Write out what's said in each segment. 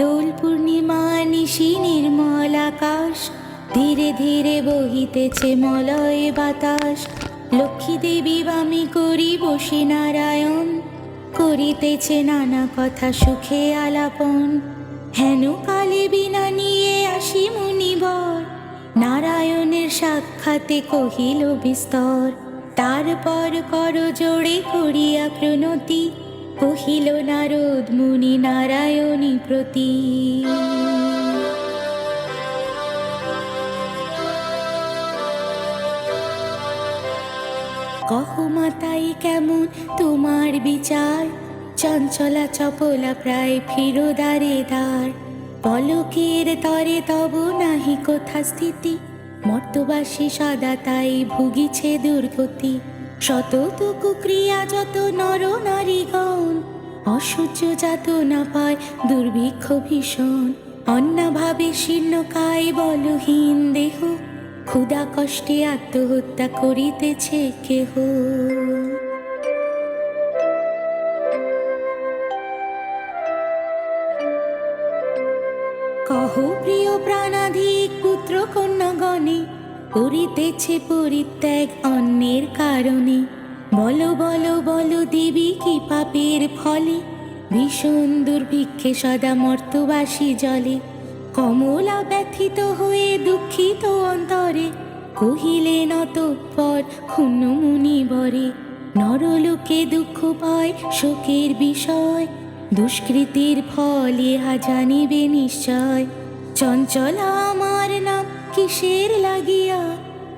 দোল পূর্ণিমা নিশি নির্মল আকাশ, ধীরে ধীরে বহিতেছে মলয় বাতাস। লক্ষ্মী দেবী বামি করি বসে নারায়ণ, করিতেছে নানা কথা সুখে আলাপন। হেন কালে বিনা নিয়ে আসি মুনিবর, নারায়ণের সাক্ষাতে কহিল বিস্তর। তারপর কর জোড়ে করিয়া প্রণতি কহিল, নারদ মুনি নারায়ণী প্রতি। কহ, মাতাই, কেমন তোমার বিচার? চঞ্চলা চপলা প্রায় ফিরো দ্বারে পলকের তরে তব নাহি কোথা স্থিতি? মর্তবাসী সদা তাই ভুগিছে দুর্গতি। শত ক্রিয়া যত নর নারীগণ, অসহ্য যাত না পায় দুর্ভিক্ষ ভীষণ। অন্নাভাবে শীর্ণকায় বলহীন দেহ, ক্ষুধা কষ্টে আত্মহত্যা করিতেছে কেহ। কহ প্রিয় প্রাণাধিক পুত্র কন্যাগণে করিতেছে পরিত্যাগ অন্যের কারণে। বলো বলো বলো দেবী, কি পাপের ফলে? ভীষণ দুর্ভিক্ষে সদা মর্তবাসী জলে। কমলা ব্যথিত হয়ে দুঃখিত অন্তরে কহিলেন অতঃপর ক্ষুণ্ণ মুনি বরে, নরলোকে দুঃখ পায় শোকের বিষয়, দুষ্কৃতির ফল ইহা জানিবে নিশ্চয়। চঞ্চলা আমার কিসের লাগিয়া?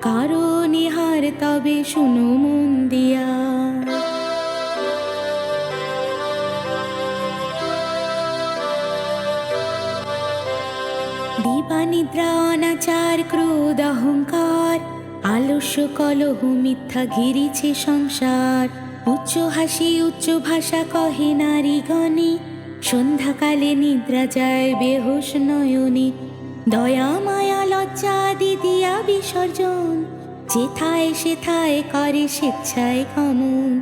কারণ ইহার তবে শুনো মন দিয়া। দিবানিদ্রা, অনাচার, ক্রোধ, অহংকার, আলস্য, কলহ, মিথ্যা ঘিরিছে সংসার। উচ্চ হাসি, উচ্চ ভাষা কহে নারীগণে সন্ধ্যাকালে নিদ্রা যায়, বেহুশ নয়নে দয়া মায়া, লজ্জা দিদিয়া বিসর্জন। যেথায় সেথায় করে স্বেচ্ছায় কমন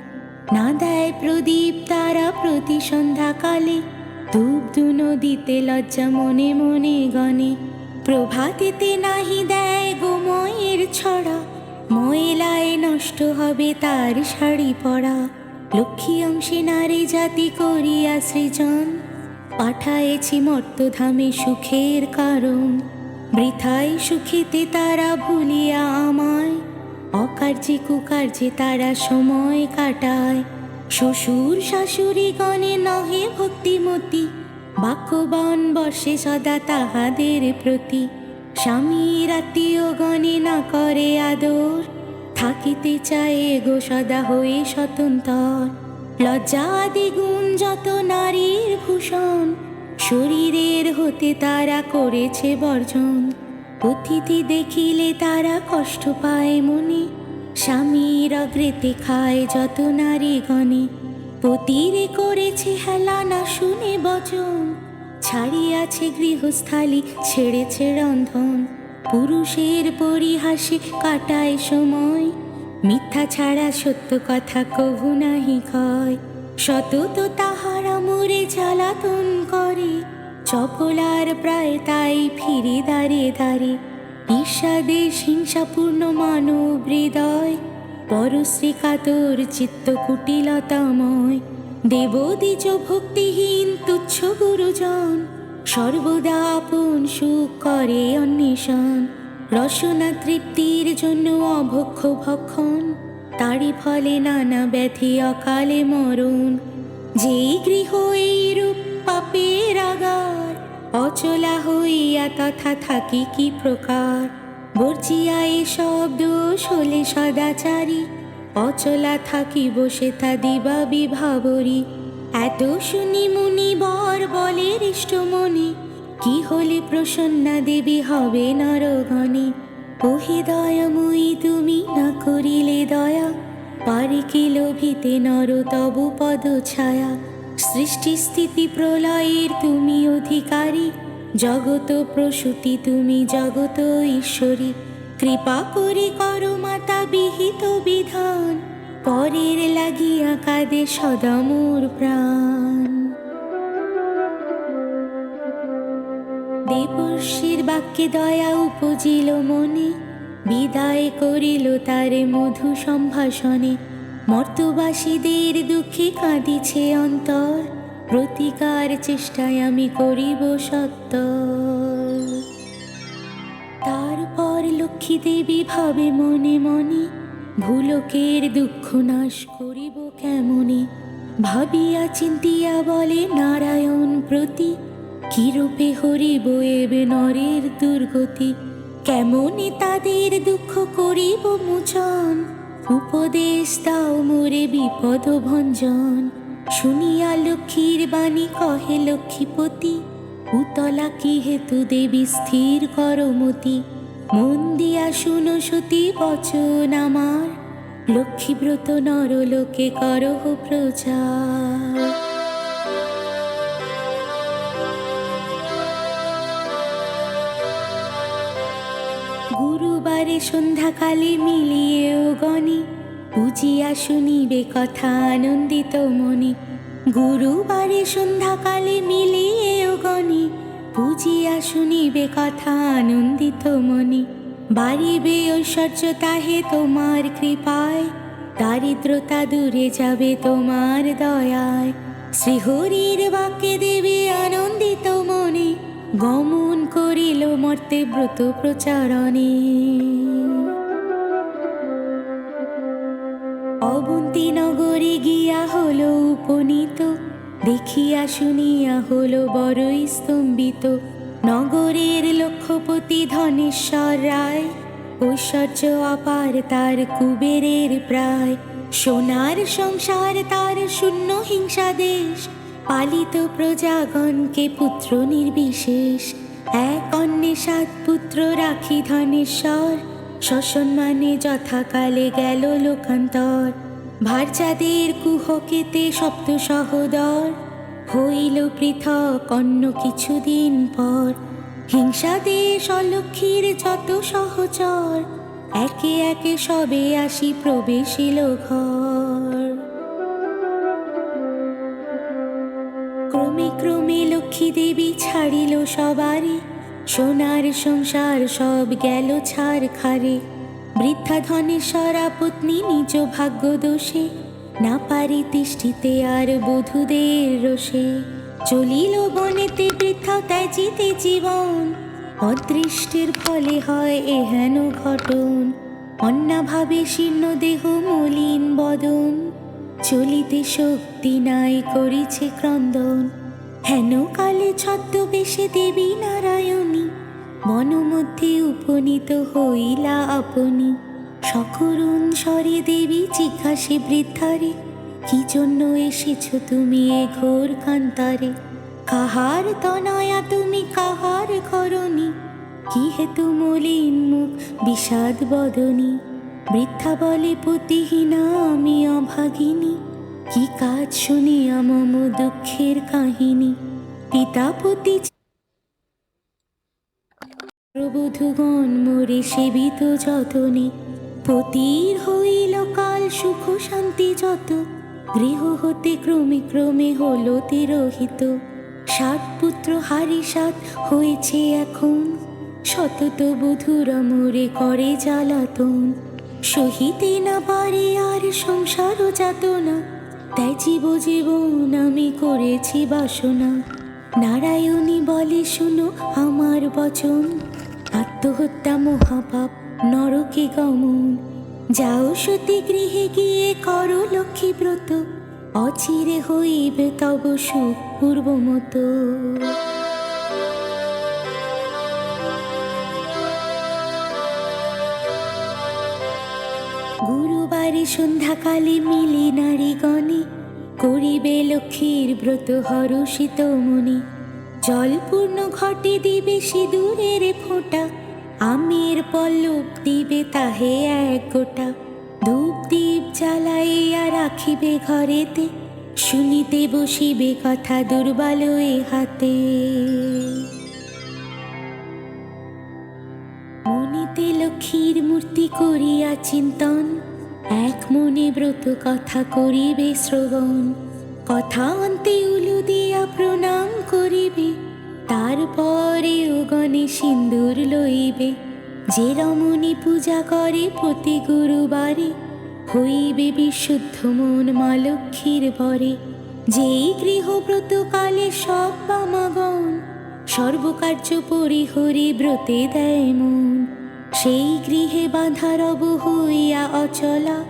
না দেয় প্রদীপ তারা প্রতি সন্ধ্যাকালে। ধূপ দু নদীতে লজ্জা মনে মনে গণে প্রভাতেতে নাহি দেয় গোময়ের ছড়া। ময়লায় নষ্ট হবে তার শাড়ি পরা। লক্ষ্মী অংশে নারী জাতি করিয়া সৃজন। পাঠায়েছি মর্তধামে সুখের কারণ। বৃথায় সুখেতে তারা ভুলিয়া আমায়। অকার্যে কুকার্যে তারা সময় কাটায়। শ্বশুর শাশুড়ি গণে নহে ভক্তিমতী। বাক্যবান বর্ষে সদা তাহাদের প্রতি। স্বামীর আত্মীয় গণে না করে আদর। থাকিতে চায় গো সদা হয়ে স্বতন্ত্র। লজ্জা আদি গুণ যত নারীর ভূষণ, শরীরের হতে তারা করেছে বর্জন। অতিথি দেখিলে তারা কষ্ট পায় মনে, স্বামীর অগ্রেতে খায় যত নারী গণে পতিরে করেছে হেলা না শুনে বচন, ছাড়িয়াছে গৃহস্থালি, ছেড়েছে রন্ধন। পুরুষের পরিহাসে কাটায় সময় মিথ্যা ছাড়া সত্য কথা কহু নাহি কয়। সতত তাহারা মোরে জ্বালাতন করে। চপলার প্রায় তাই ফিরে দাঁড়ে দাঁড়ে। ঈর্ষাদেশ হিংসাপূর্ণ মানব হৃদয়। পরশ্রী কাতর চিত্ত কুটিলতাময়। দেবদ্বিজ ভক্তিহীন তুচ্ছ গুরুজন। সর্বদা আপন সুখ করে অন্বেষণ। রসনা তৃপ্তির জন্য অভক্ষ ভক্ষণ, তারই ফলে নানা ব্যাধি অকালে মরণ। যেই গৃহ এইরূপ পাপের আগার, অচলা হইয়া তথা থাকি কি প্রকার? বর্জিয়া এসব দোষ হলে সদাচারী, অচলা থাকি বসে তা দিবা বিভাবরী। এত শুনি মুনি বর বলে হৃষ্টমণি কি হলে প্রসন্না দেবী হবে নরগণে? ওহে দয়াময়ী, তুমি না করিলে দয়া। পারে কি লোভিতে নর, তব পদ ছায়া। সৃষ্টি স্থিতি প্রলয়ের তুমি অধিকারী। জগত প্রসূতি তুমি জগত ঈশ্বরী। কৃপা করে করো মাতা বিহিত বিধান। পরের লাগিয়া কাঁদে সদা মোর প্রাণ। দেবর্ষীর বাক্যে দয়া উপজিল মনে, বিদায় করিল তারে মধু সম্ভাষণে। মর্তবাসীদের দুঃখে কাঁদিছে অন্তর, প্রতিকার চেষ্টায় আমি করিব সত্য তারপর লক্ষ্মী দেবী ভাবে মনে মনে, ভুলকের দুঃখ নাশ করিব কেমনে? ভাবিয়া চিন্তিয়া বলে, নারায়ণ প্রতি কিরূপে এবে নরের দুর্গতি? কেমনে তাদের দুঃখ করিব মোচন? উপদেশ দাও মোরে বিপদ ভঞ্জন। শুনিয়া লক্ষ্মীর বাণী কহে লক্ষ্মীপতি, উতলা কি হেতু দেবী স্থির করমতি মন দিয়া শুনো সতী বচন আমার। লক্ষ্মীব্রত নরলোকে করহ প্রচার। গুরুবারে সন্ধ্যাকালে মিলিয়েও গণি। বুঝিয়া শুনিবে কথা আনন্দিত মনে গুরুবারে সন্ধ্যাকালে মিলিয়েও গণি। বুঝিয়া শুনিবে কথা আনন্দিত মনে বাড়িবে ঐশ্বর্য তাহে তোমার কৃপায়। দারিদ্রতা দূরে যাবে তোমার দয়ায়। শ্রীহরির বাক্যে দেবে আনন্দিত মনে গমন করিল মর্তে ব্রত প্রচারণে। অবন্তী নগরে গিয়া হল উপনীত, দেখিয়া শুনিয়া হল বড়ই স্তম্ভিত। নগরের লক্ষ্যপতি ধনেশ্বর রায়, ঐশ্বর্য অপার তার কুবেরের প্রায়। সোনার সংসার তার শূন্য হিংসা দেশ পালিত প্রজাগণকে পুত্র নির্বিশেষ। এক অন্যে সাত পুত্র রাখি ধনেশ্বর। সসম্মানে যথাকালে গেল লোকান্তর। ভারচাঁদের কুহকেতে সপ্ত সহদর। হইল পৃথক অন্য কিছুদিন পর। হিংসা দেশ অলক্ষীর যত সহচর। একে একে সবে আসি প্রবেশিল ঘর। দেবী ছাড়িল সবারে, সোনার সংসার সব গেল ছাড় খারে। বৃদ্ধা ধনেশ্বরা পত্নী নিজ ভাগ্য দোষে, না পারি তিষ্ঠিতে আর বধূদের রোষে। চলিল বনেতে বৃদ্ধা ত্যাজিতে জীবন, অদৃষ্টের ফলে হয় এহেন ঘটন। অন্যাভাবে শীর্ণ দেহ মলিন বদন, চলিতে শক্তি নাই করিছে ক্রন্দন। হেন কালে ছদ্মবেশে দেবী নারায়ণী, মনোমধ্যে উপনীত হইলা আপনি। সকরুণ স্বরে দেবী জিজ্ঞাসে, বৃদ্ধারে, কি জন্য এসেছ তুমি এ ঘোর কান্তারে? কাহার তনয়া তুমি কাহার করনি কি হেতু মলিন মুখ, বিষাদ বদনী? বৃদ্ধা বলে পতিহীনা আমি অভাগিনী। কি কাজ শুনিয়া মম দুঃখের কাহিনী? পিতা পতি প্রবধুগণ মোরে সেবিত যতনে। পতির হইল কাল সুখ শান্তি যত। গৃহ হতে ক্রমে ক্রমে হলো তিরোহিত। সাত পুত্র হারি সাত হয়েছে এখন। শতত বধুরা মোরে করে জ্বালাতন। সহিতে না পারে আর সংসারও যাত না। তাই জীব জীবন আমি করেছি বাসনা। নারায়ণী বলে, শুনো আমার বচন। আত্মহত্যা মহাপাপ, নরকে গমন। যাও সতী গৃহে গিয়ে করো লক্ষ্মী ব্রত। অচিরে হইবে তব সুখ পূর্বমতো। গুরুবারে সন্ধ্যাকালে মিলি নারীগণে করিবে লক্ষ্মীর ব্রত হরষিত মনি জলপূর্ণ ঘটে দিবে সিঁদুরের ফোঁটা, আমের পল্লব দিবে তাহে এক গোটা। ধূপ দীপ জ্বালাইয়া রাখিবে ঘরেতে, শুনিতে বসিবে কথা দুর্বল হাতে। মনিতে লক্ষ্মীর মূর্তি করিয়া চিন্তন এক মনে ব্রত কথা করিবে শ্রবণ, কথা অন্তে উলু দিয়া প্রণাম করিবে, তারপরে গণে সিন্দুর লইবে, যে রমণী পূজা করে প্রতি গুরুবারে, হইবে বিশুদ্ধ মন মা লক্ষ্মীর বরে, যেই গৃহব্রত কালে সব বামাগণ, সর্বকার্য পরিহরি ব্রতে দেয় মন। সেই গৃহে বাঁধা রব হইয়া অচলা।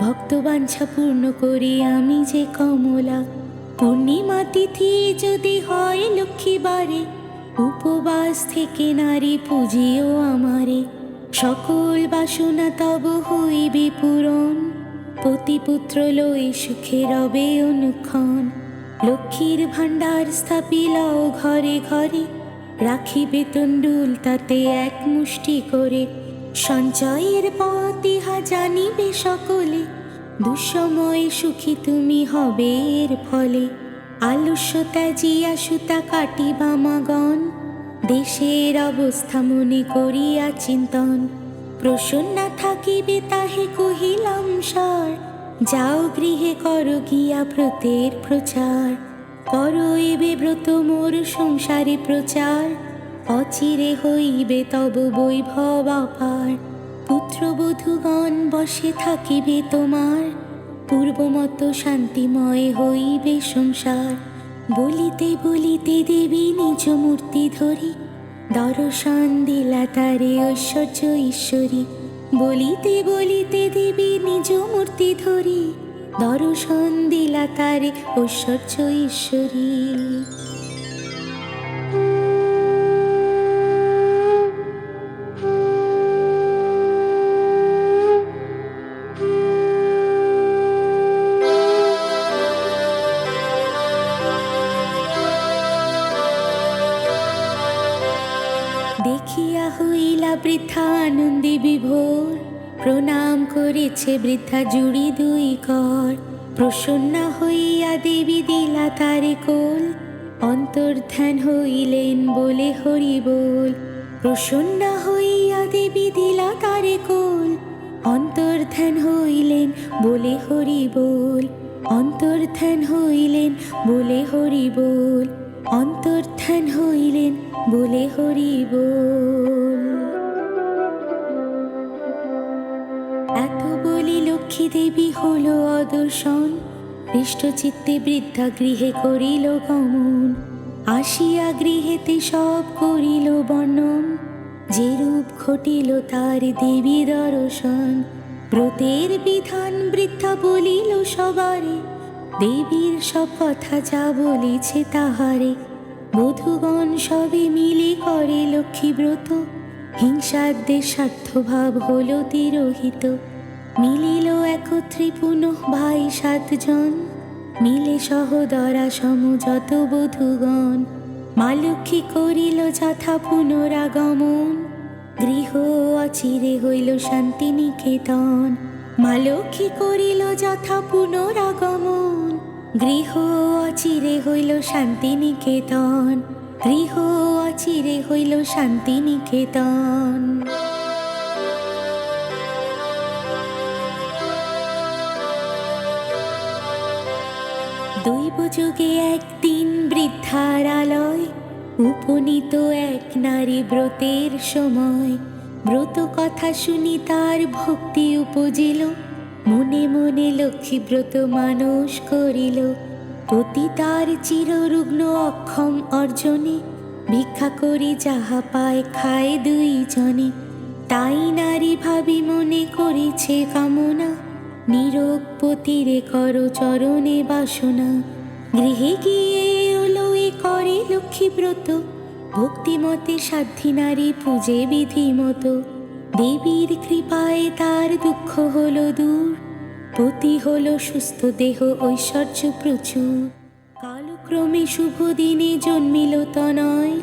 ভক্তবাঞ্ছা পূর্ণ করি আমি যে কমলা। পূর্ণিমা তিথি যদি হয় লক্ষ্মীবারে উপবাস থেকে নারী পুজিও আমারে। সকল বাসনা তব হইবে পূরণ। পতিপুত্র লই সুখে রবে অনুক্ষণ। লক্ষ্মীর ভাণ্ডার স্থাপিলাও ঘরে ঘরে। রাখিবে তণ্ডুল তাতে এক মুষ্টি করে। সঞ্চয়ের পথ ইহা জানিবে সকলে। দুঃসময়ে সুখী তুমি হবে এর ফলে। আলস্য ত্যাজিয়া সুতা কাটিবা মাগন। দেশের অবস্থা মনে করিয়া চিন্তন। প্রসন্না থাকিবে তাহে কহিলাম, সার, যাও গৃহে কর গিয়া ব্রতের প্রচার। করো এবে ব্রত মোর সংসারে প্রচার, অচিরে হইবে তব বৈভব অপার পুত্রবধূগণ, বসে থাকিবে তোমার, পূর্বমত শান্তিময় হইবে সংসার। বলিতে বলিতে দেবী নিজ মূর্তি ধরি, দর্শন দিলা তারে ঐশ্বর্য ঈশ্বরী। বলিতে বলিতে দেবী নিজ মূর্তি ধরি দর্শন দিলা তারে ঐশ্বর্য ঈশ্বরী। দেখিয়া হইলা বৃথা আনন্দে বিভোর। প্রণাম করেছে বৃদ্ধা জুড়ি দুই কর। প্রসন্না হইয়া দেবী দিলা তারে কোল। অন্তর্ধান হইলেন বলে হরি বল। প্রসন্না হইয়া দেবী দিলা তারে কোল। অন্তর্ধান হইলেন বলে হরি বল। অন্তর্ধান হইলেন বলে হরি বল। অন্তর্ধান হইলেন বলে হরি বল। দেবী হলো অদর্শন, হৃষ্টচিত্তে বৃদ্ধা গৃহে করিল গমন, আসিয়া গৃহেতে সব করিল বর্ণন যে রূপ ঘটিল তার দেবী দর্শন, ব্রতের বিধান বৃদ্ধা বলিল সবারে, দেবীর সব কথা যা বলেছে তাহারে। বধুগণ সবে মিলে করে লক্ষ্মী ব্রত হিংসাদ্যে স্বার্থভাব হলো তিরোহিত। মিলিল একত্রে পুনঃ ভাই সাতজন। মিলে সহদরা সম যত বধূগণ। মা করিল যথা পুনরাগমন। গৃহ অচিরে হইল শান্তি নিকেতন। মা করিল যথা পুনরাগমন। গৃহ অচিরে হইল শান্তি নিকেতন। গৃহ অচিরে হইল শান্তি নিকেতন। দৈব যুগে একদিন বৃদ্ধার আলয়, উপনীত এক নারী ব্রতের সময়। ব্রত কথা শুনি তার ভক্তি উপজিল, মনে মনে লক্ষ্মী ব্রত মানুষ করিল। পতি তার চিররুগ্ন অক্ষম অর্জনে, ভিক্ষা করি যাহা পায় খায় দুইজনে। তাই নারী ভাবি মনে করেছে কামনা। নীরব পতিরে কর চরণে বাসনা। গৃহে গিয়ে ওলো এ করে লক্ষ্মী ব্রত। ভক্তিমতে সাধ্যী নারী পূজে বিধি মতো দেবীর কৃপায় তার দুঃখ হলো দূর। পতি হলো সুস্থ দেহ ঐশ্বর্য প্রচুর। কালক্রমে শুভ দিনে জন্মিল তনয়।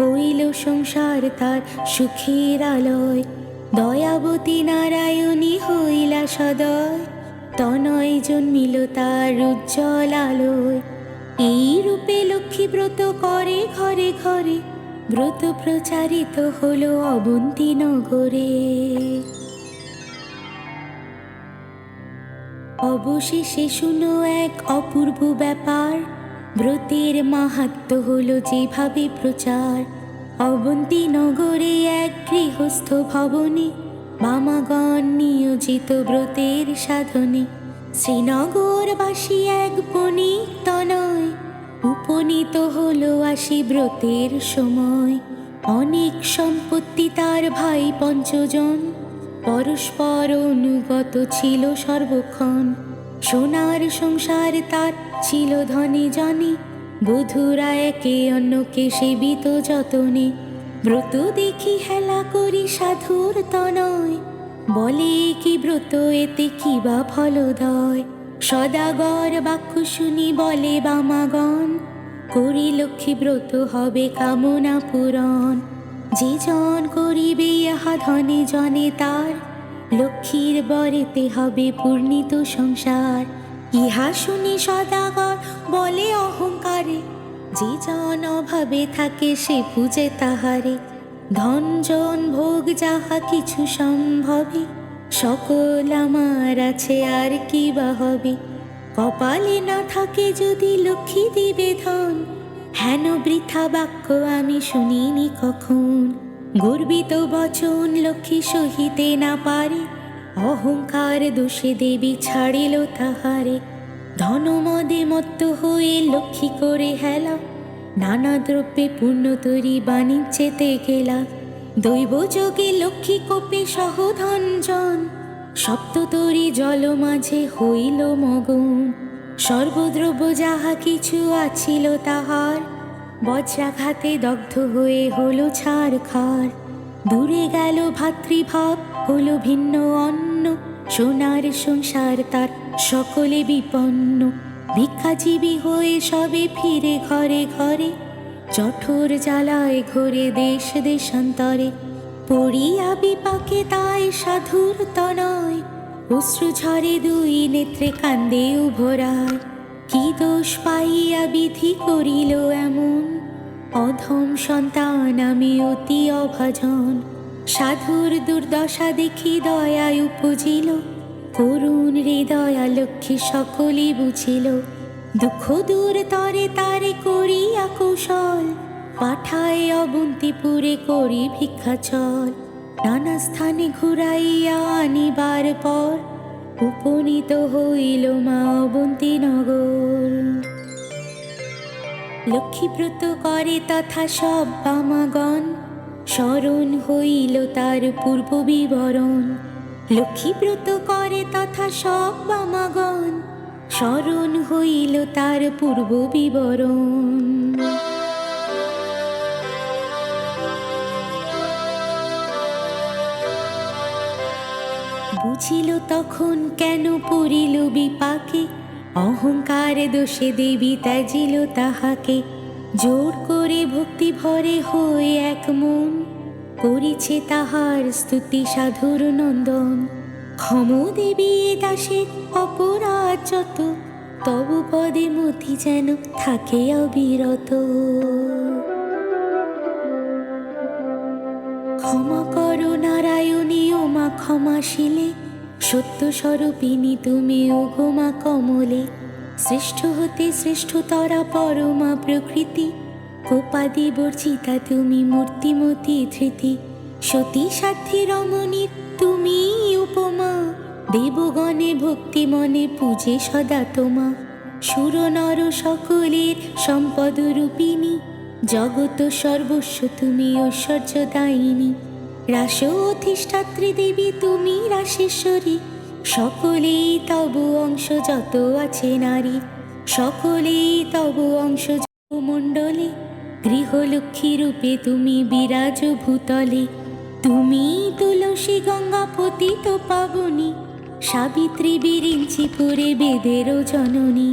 হইল সংসার তার সুখের আলয়। দয়াবতী নারায়ণী হইলা সদয়, তনয় জন্মিল তার উজ্জ্বল আলোয়। এই রূপে লক্ষ্মী ব্রত করে ঘরে ঘরে, ব্রত প্রচারিত হলো অবন্তী নগরে অবশেষে শুনো এক অপূর্ব ব্যাপার, ব্রতের মাহাত্ম হলো যেভাবে প্রচার। অবন্তী নগরে এক গৃহস্থ ভবনে মামাগণ নিয়োজিত ব্রতের সাধনে। শ্রীনগরবাসী এক বণিক তনয়, উপনীত হলো আসি ব্রতের সময়। অনেক সম্পত্তি তার ভাই পঞ্চজন, পরস্পর অনুগত ছিল সর্বক্ষণ। সোনার সংসার তার ছিল ধনে জনে বধুরা একে অন্যকে সেবিত যতনে। ব্রত দেখি হেলা করি সাধুর তনয়। বলে কি ব্রত, এতে কি বা ফলদয়? সদাগর বাক্য শুনি বলে বামাগণ, করি লক্ষ্মী ব্রত হবে কামনা পূরণ। যে জন করিবে ইহা ধনে জনে তার, লক্ষ্মীর বরেতে হবে পূর্ণিত সংসার। ইহা শুনি সদাগর, বলে অহংকারে। যে জন অভাবে থাকে সে পূজে তাহারে। ধন জন ভোগ যাহা কিছু সম্ভবে, সকল আমার আছে আর কি বা হবে। কপালে না থাকে যদি লক্ষ্মী দিবে ধন, হেন বৃথা বাক্য আমি শুনিনি কখন। গর্বিত বচন লক্ষ্মী সহিতে না পারে অহংকার দোষে দেবী ছাড়িল তাহারে। ধনমদে মত্ত হয়ে লক্ষ্মী করে হেলা। নানা দ্রব্যে পূর্ণ তৈরি বাণিজ্যেতে গেলা। দৈব যোগে লক্ষ্মী কোপে সহধনজন সপ্ততরী জল মাঝে হইল মগন। সর্বদ্রব্য যাহা কিছু আছিল তাহার। বজ্রাঘাতে দগ্ধ হয়ে হলো ছাড় খার দূরে গেল ভাতৃভাব, হলো ভিন্ন অন্ন। সোনার সংসার তার সকলে বিপন্ন। ভিক্ষাজীবী হয়ে সবে ফিরে ঘরে ঘরে, জঠোর জ্বালায় ঘরে দেশ দেশান্তরে। পড়িয়া বিপাকে তাই সাধুর তনয়, অশ্রু ঝরে দুই নেত্রে কান্দে উভরায়। কি দোষ পাইয়া বিধি করিল এমন? অধম সন্তান আমি অতি অভাজন। সাধুর দুর্দশা দেখি দয়ায় উপজিল, করুণ হৃদয়া লক্ষ্মী সকলই বুঝিল। দুঃখ দূর তরে তারে করিয়া কৌশল পাঠায় অবন্তিপুরে করি ভিক্ষা চল। নানা স্থানে ঘুরাইয়া আনিবার পর উপনীত হইল মা অবন্তী নগর। লক্ষ্মীব্রত করে তথা সব বামাগণ স্মরণ হইল তার পূর্ব বিবরণ। লক্ষ্মীব্রত করে তথা সব বামাগণ। স্মরণ হইল তার পূর্ব বিবরণ। বুঝিল তখন কেন পড়িল বিপাকে? অহংকার দোষে দেবী ত্যাজিল তাহাকে। জোর করে ভক্তি ভরে হয়ে এক মন করিছে তাহার স্তুতি সাধুর নন্দন। ক্ষম দেবী দাসের অপরাধ যত, তব পদে মতি যেন থাকে অবিরত। ক্ষমা করো নারায়ণী, ও মা ক্ষমাশীলে সত্য স্বরূপিনী তুমি ও গোমা কমলে। শ্রেষ্ঠ হতে শ্রেষ্ঠতরা পরমা প্রকৃতি। কোপাদি বর্জিতা তুমি মূর্তিমতি ধৃতি। সতী সাথী রমণী তুমি উপমা। দেবগণে ভক্তি মনে পূজে সদা তোমা। সুর নর সকলের সম্পদ রূপিণী। জগত সর্বস্ব তুমি ঐশ্বর্য দায়িনী। রাস অধিষ্ঠাত্রী দেবী তুমি রাসেশ্বরী। সকলেই তব অংশ যত আছে নারী, সকলেই তব অংশ মণ্ডলে, গৃহলক্ষ্মী রূপে তুমি বিরাজ ভূতলে তুমি তুলসী গঙ্গা পতিত পাবনী, সাবিত্রী বিরিঞ্চি পুরে বেদেরও জননী,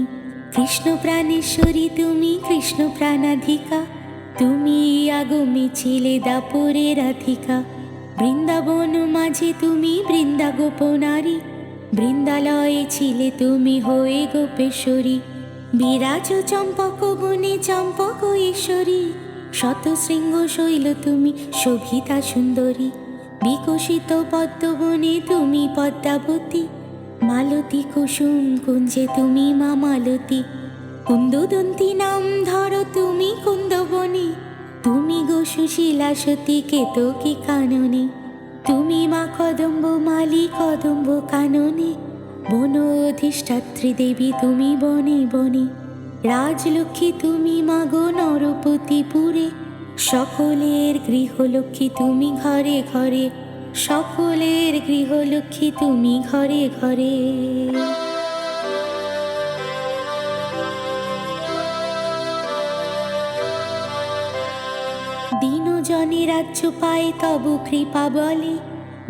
কৃষ্ণ প্রাণেশ্বরী তুমি কৃষ্ণ প্রাণাধিকা, তুমি আগমে ছিলে দাপরে রাধিকা বৃন্দাবন মাঝে তুমি বৃন্দা গোপনারী বৃন্দালয়ে ছিলে তুমি হয়ে গোপেশ্বরী। বিরাজ চম্পক বনে চম্পক ঈশ্বরী। শত শৃঙ্গ শৈল তুমি শোভিতা সুন্দরী। বিকশিত পদ্মবনে তুমি পদ্মাবতী। মালতী কুসুম কুঞ্জে তুমি মা মালতী। কুন্দদন্তি নাম ধরো তুমি কুন্দবনে। তুমি গো সুশীলা সতী কেতকী কাননে। তুমি মা কদম্ব, মালি কদম্ব, কাননে। বন অধিষ্ঠাত্রী দেবী, তুমি বনে বনে। রাজলক্ষ্মী, তুমি মাগো নরপতিপুরে। সকলের গৃহলক্ষ্মী, তুমি ঘরে ঘরে। সকলের গৃহলক্ষ্মী, তুমি ঘরে ঘরে। দিনজনে রাজ্য পায় তবু কৃপা বলে।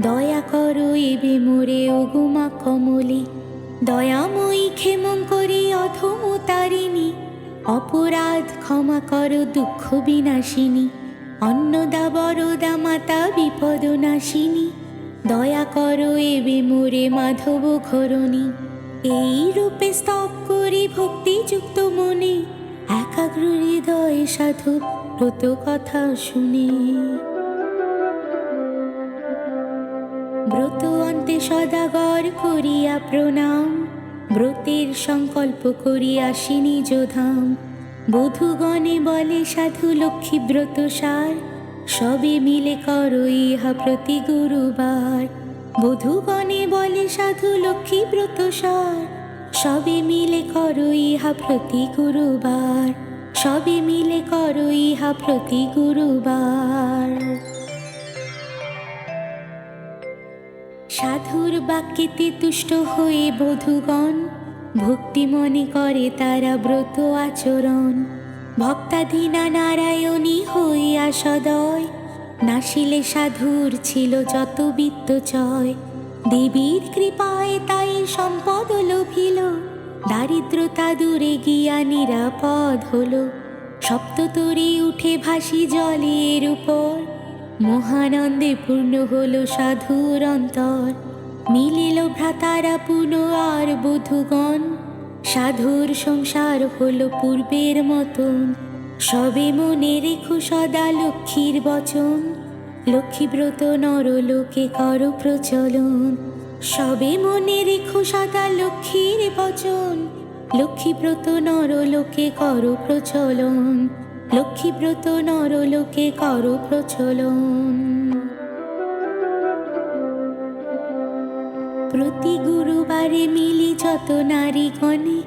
দয়া করো এবে মোরে ওগুমা কমলে। দয়াময়ী ক্ষেমং করি অধম তারিণী। অপরাধ ক্ষমা করো দুঃখ বিনাশিনী। অন্নদা বরদা মাতা বিপদ নাশিনী। দয়া করো এবে মোরে মাধব ঘরণী। এই রূপে স্তব করি ভক্তিযুক্ত মনে একাগ্র হৃদয়ে সাধু ব্রত কথা শুনি। ব্রত অন্তে সদাগর করিয়া প্রণাম, ব্রতের সংকল্প করিয়া আসিনি যোধাম বধুগণে বলে, সাধু লক্ষ্মী ব্রত সার, সবে মিলে কর ইহা প্রতি গুরুবার। বধুগণে বলে, সাধু লক্ষ্মী ব্রত সার সবে মিলে করো ইহা প্রতি গুরুবার। সবে মিলে করো ইহা প্রতি গুরুবার। সাধুর বাক্যেতে তুষ্ট হয়ে বধুগণ, ভক্তি মনে করে তারা ব্রত আচরণ। ভক্তাধীনা নারায়ণী হইয়া সদয়, নাসিলে সাধুর ছিল যত বিত্ত চয়। দেবীর কৃপায় তাই সম্পদ লোভিল। দারিদ্রতা দূরে গিয়া নিরাপদ হলো। সপ্ততরী উঠে ভাসি জলের উপর। মহানন্দে পূর্ণ হলো সাধুর অন্তর। মিলিল ভ্রাতারা পুন আর বধুগণ। সাধুর সংসার হলো পূর্বের মতন। সবে মনে রেখো সদা লক্ষ্মীর বচন। লক্ষ্মীব্রত নরলোকে কর প্রচলন। সবে মনে রেখো সদা লক্ষ্মীর বচন। লক্ষ্মীব্রত নরলোকে কর প্রচলন। লক্ষ্মীব্রত নরলোকে কর প্রচলন। প্রতি গুরুবারে মিলি যত নারীগণে,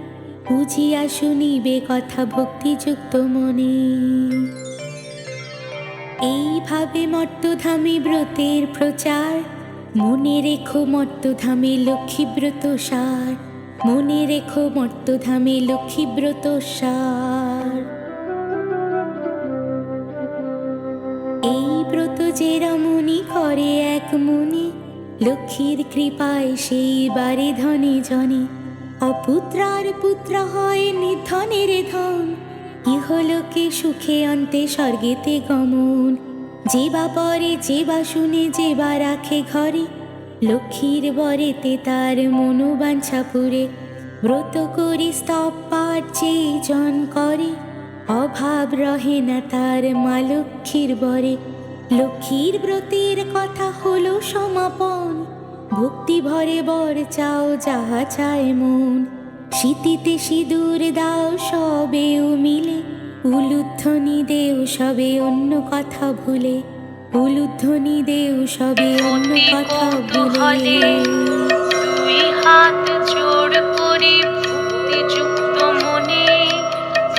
বুঝিয়া শুনিবে কথা ভক্তিযুক্ত মনে। এইভাবে মর্তধামে ব্রতের প্রচার। মনে রেখো মর্তধামে লক্ষ্মীব্রত সার। মনে রেখো মর্তধামে লক্ষ্মীব্রত সার। এই ব্রত যে রমণী করে এক মনে, লক্ষ্মীর কৃপায় সেই বারে ধনে জনে। অপুত্রার পুত্র হয় নিধনের ধন। ইহলোকে সুখে অন্তে স্বর্গেতে গমন। যে বা পরে যে বা শুনে যে বা রাখে ঘরে। লক্ষ্মীর বরেতে তার মনোবাঞ্ছা পুরে। ব্রত করি স্তব পাঠ জন করে, অভাব রহে না তার মা লক্ষ্মীর বরে। লক্ষ্মীর ব্রতের কথা হলো সমাপন। ভক্তি ভরে বর চাও যাহা চায় মন। শীতিতে সিঁদুর দাও সবেও মিলে। উলুধ্বনি দেও সবে অন্য কথা ভুলে। উলুধ্বনি দেও সবে অন্য কথা ভুলে। দুই হাত করে ভক্তিযুক্ত মনে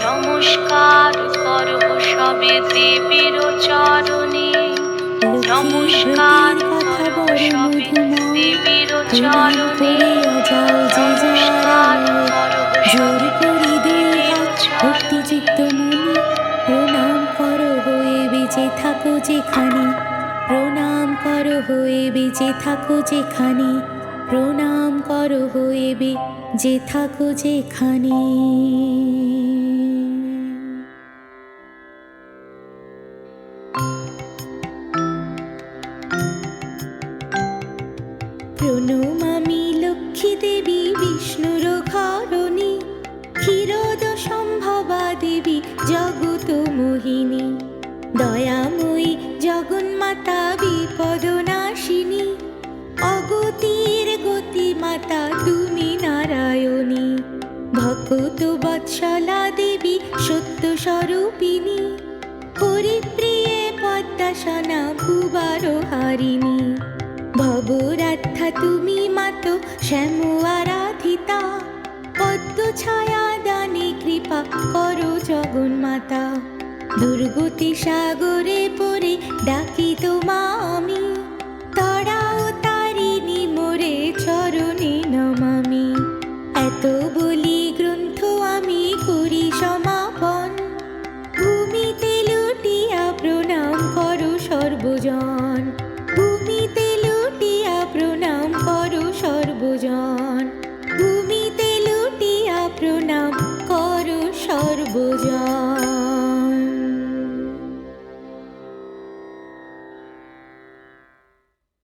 নমস্কার করো সবে দেবীর চরণে। নমস্কার করো সবে দেবীর চরণে নমস্কার জোর করি মনে প্রণাম করো হয়ে বেঁচে থাকো যেখানে। প্রণাম করো হয়ে বেঁচে থাকো যেখানে। প্রণাম করো হয়ে যে থাকো যেখানে। পদ্মাসনা ভুবার হারিণী। ভবরাধ্যা তুমি মাত শ্যাম আরাধিতা। পদ্ম ছায়া দানে কৃপা করো জগন্মাতা। দুর্গতি সাগরে পরে ডাকি তোমা আমি।